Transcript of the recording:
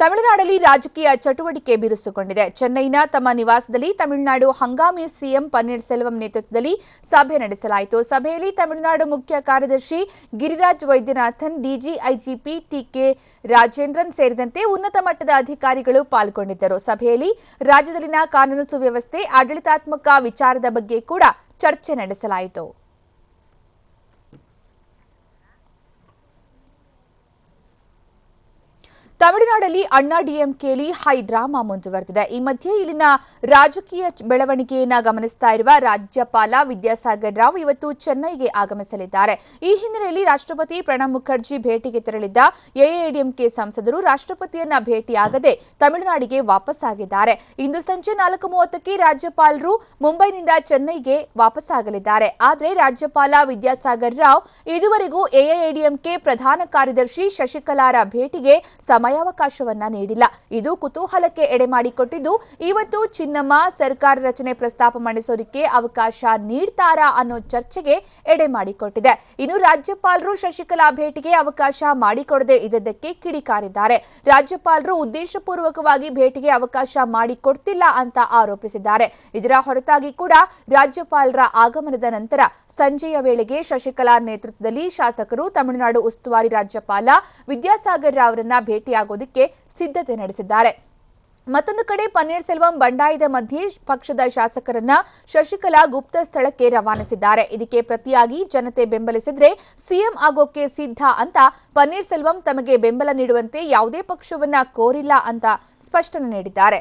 ತಮಿಳುನಾಡಲ್ಲಿ ರಾಜಕೀಯ ಚಟುವಟಿಕೆ ಬಿರುಸುಗೊಂಡಿದೆ. ಚೆನ್ನೈನ ತಮ್ಮ ನಿವಾಸದಲ್ಲಿ ತಮಿಳುನಾಡು ಹಂಗಾಮಿ ಸಿಎಂ ಪನ್ನೀರ್ ಸೆಲ್ವಂ ನೇತೃತ್ವದಲ್ಲಿ ಸಭೆ ನಡೆಸಲಾಯಿತು. ಸಭೆಯಲ್ಲಿ ತಮಿಳುನಾಡು ಮುಖ್ಯ ಕಾರ್ಯದರ್ಶಿ Giriraj Vaidyanathan, DG IGP TK Rajendran ಸೇರಿದಂತೆ ಉನ್ನತ ಮಟ್ಟದ ಅಧಿಕಾರಿಗಳು ಪಾಲ್ಗೊಂಡಿದ್ದರು. ಸಭೆಯಲ್ಲಿ ರಾಜ್ಯದಲ್ಲಿನ ಕಾನೂನು ಸುವ್ಯವಸ್ಥೆ, ಆಡಳಿತಾತ್ಮಕ ವಿಚಾರದ ಬಗ್ಗೆ ಕೂಡ ಚರ್ಚೆ ನಡೆಸಲಾಯಿತು. ತಮಿಳುನಾಡಲ್ಲಿ ಅಣ್ಣಾ ಡಿಎಂಕೆಯಲ್ಲಿ ಹೈ ಡ್ರಾಮಾ ಮುಂದುವರೆದಿದೆ. ಈ ಮಧ್ಯೆ ಇಲ್ಲಿನ ರಾಜಕೀಯ ಬೆಳವಣಿಗೆಯನ್ನ ಗಮನಿಸ್ತಾ ಇರುವ ರಾಜ್ಯಪಾಲ ವಿದ್ಯಾಸಾಗರ್ ರಾವ್ ಇವತ್ತು ಚೆನ್ನೈಗೆ ಆಗಮಿಸಲಿದ್ದಾರೆ. ಈ ಹಿನ್ನೆಲೆಯಲ್ಲಿ ರಾಷ್ಟ್ರಪತಿ ಪ್ರಣಬ್ ಮುಖರ್ಜಿ ಭೇಟಿಗೆ ತೆರಳಿದ್ದ ಎಐಎಡಿಎಂಕೆ ಸಂಸದರು ರಾಷ್ಟ್ರಪತಿಯನ್ನ ಭೇಟಿಯಾಗದೆ ತಮಿಳುನಾಡಿಗೆ ವಾಪಸ್ಸಾಗಿದ್ದಾರೆ. ಇಂದು ಸಂಜೆ ನಾಲ್ಕು ಮೂವತ್ತಕ್ಕೆ ರಾಜ್ಯಪಾಲರು ಮುಂಬೈನಿಂದ ಚೆನ್ನೈಗೆ ವಾಪಸ್ಸಾಗಲಿದ್ದಾರೆ. ಆದರೆ ರಾಜ್ಯಪಾಲ ವಿದ್ಯಾಸಾಗರ್ ರಾವ್ ಇದುವರೆಗೂ ಎಐಎಡಿಎಂಕೆ ಪ್ರಧಾನ ಕಾರ್ಯದರ್ಶಿ ಶಶಿಕಲಾರ ಭೇಟಿಗೆ ಸಮಯಾವಕಾಶವನ್ನ ನೀಡಿಲ್ಲ. ಇದು ಕುತೂಹಲಕ್ಕೆ ಎಡೆ ಮಾಡಿಕೊಟ್ಟಿದ್ದು, ಇವತ್ತು ಚಿನ್ನಮ್ಮ ಸರ್ಕಾರ ರಚನೆ ಪ್ರಸ್ತಾಪ ಮಂಡಿಸೋದಕ್ಕೆ ಅವಕಾಶ ನೀಡ್ತಾರಾ ಅನ್ನೋ ಚರ್ಚೆಗೆ ಎಡೆ ಮಾಡಿಕೊಟ್ಟಿದೆ. ಇನ್ನು ರಾಜ್ಯಪಾಲರು ಶಶಿಕಲಾ ಭೇಟಿಗೆ ಅವಕಾಶ ಮಾಡಿಕೊಡದೆ ಇದ್ದಕ್ಕೆ ಕಿಡಿಕಾರಿದ್ದಾರೆ. ರಾಜ್ಯಪಾಲರು ಉದ್ದೇಶಪೂರ್ವಕವಾಗಿ ಭೇಟಿಗೆ ಅವಕಾಶ ಮಾಡಿಕೊಡ್ತಿಲ್ಲ ಅಂತ ಆರೋಪಿಸಿದ್ದಾರೆ. ಇದರ ಹೊರತಾಗಿ ಕೂಡ ರಾಜ್ಯಪಾಲರ ಆಗಮನದ ನಂತರ ಸಂಜೆಯ ವೇಳೆಗೆ ಶಶಿಕಲಾ ನೇತೃತ್ವದಲ್ಲಿ ಶಾಸಕರು ತಮಿಳುನಾಡು ಉಸ್ತುವಾರಿ ರಾಜ್ಯಪಾಲ ವಿದ್ಯಾಸಾಗರ್ ರಾವ್ರನ್ನ ಭೇಟಿಯಾಗೋದಕ್ಕೆ ಸಿದ್ಧತೆ ನಡೆಸಿದ್ದಾರೆ. ಮತ್ತೊಂದು ಕಡೆ ಪನ್ನೀರ್ ಸೆಲ್ವಂ ಬಂಡಾಯದ ಮಧ್ಯೆ ಪಕ್ಷದ ಶಾಸಕರನ್ನ ಶಶಿಕಲಾ ಗುಪ್ತ ಸ್ಥಳಕ್ಕೆ ರವಾನಿಸಿದ್ದಾರೆ. ಇದಕ್ಕೆ ಪ್ರತಿಯಾಗಿ ಜನತೆ ಬೆಂಬಲಿಸಿದ್ರೆ ಸಿಎಂ ಆಗೋಕೆ ಸಿದ್ಧ ಅಂತ ಪನ್ನೀರ್ ಸೆಲ್ವಂ ತಮಗೆ ಬೆಂಬಲ ನೀಡುವಂತೆ ಯಾವುದೇ ಪಕ್ಷವನ್ನ ಕೋರಿಲ್ಲ ಅಂತ ಸ್ಪಷ್ಟನೆ ನೀಡಿದ್ದಾರೆ.